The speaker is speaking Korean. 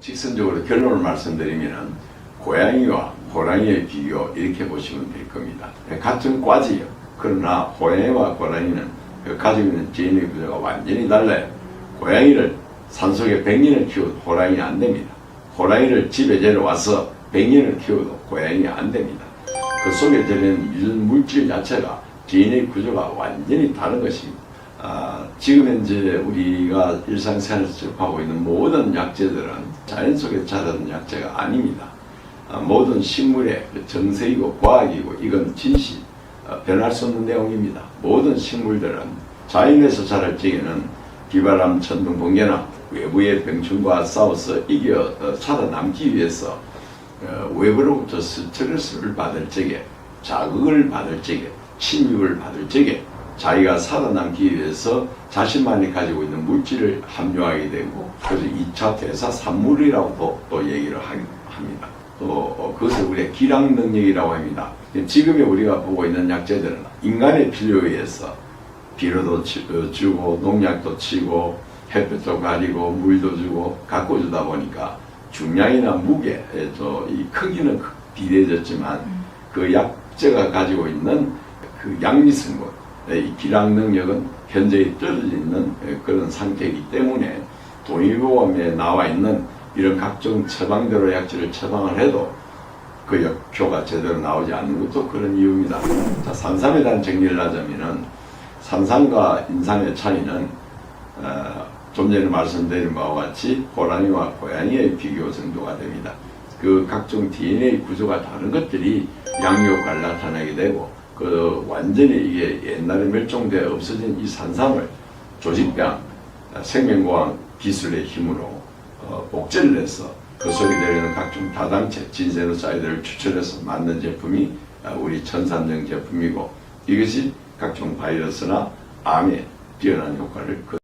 직선적으로 결론을 말씀드리면 고양이와 호랑이의 비교 이렇게 보시면 될 겁니다. 같은 과지요. 그러나 호랑이와 호랑이는 그 가지고 있는 DNA 구조가 완전히 달라요. 고양이를 산속에 100년을 키워도 호랑이 안 됩니다. 호랑이를 집에 데려와서 100년을 키워도 고양이 안 됩니다. 그 속에 들어있는 물질 자체가 DNA 구조가 완전히 다른 것입니다. 아, 지금 현재 우리가 일상생활에서 접하고 있는 모든 약재들은 자연 속에 자라는 약재가 아닙니다. 아, 모든 식물의 그 정세이고 과학이고 이건 진실, 어, 변할 수 없는 내용입니다. 모든 식물들은 자연에서 자랄 적에는 비바람, 천둥, 번개나 외부의 병충과 싸워서 이겨 어, 살아남기 위해서 어, 외부로부터 스트레스를 받을 적에 자극을 받을 적에 침입을 받을 적에 자기가 살아남기 위해서 자신만이 가지고 있는 물질을 함유하게 되고 그래서 2차 대사 산물이라고도 또 얘기를 하- 합니다. 또 어, 그것을 우리가 기량 능력이라고 합니다. 지금의 우리가 보고 있는 약재들은 인간의 필요에 의해서 비료도 치- 어, 주고 농약도 치고 햇볕도 가리고 물도 주고 가꿔 주다 보니까 중량이나 무게, 또 이 크기는 크- 비례해졌지만 그 약재가 가지고 있는 그 양리성분, 이 기량 능력은 현저히 떨어져 있는 그런 상태이기 때문에 동의보험에 나와 있는 이런 각종 처방대로 약재를 처방을 해도 그 역효가 제대로 나오지 않는 것도 그런 이유입니다. 자, 산삼에 대한 정리를 하자면은 산삼과 인삼의 차이는 어, 좀 전에 말씀드린 바와 같이 호랑이와 고양이의 비교 정도가 됩니다. 그 각종 DNA 구조가 다른 것들이 양효과를 나타내게 되고 그 완전히 이게 옛날에 멸종되어 없어진 이 산삼을 조직병, 어, 생명공학 기술의 힘으로 어, 복제를 해서 그 속에 들어있는 각종 다당체, 진세노사이드를 추출해서 만든 제품이 어, 우리 천산정 제품이고 이것이 각종 바이러스나 암에 뛰어난 효과를 거-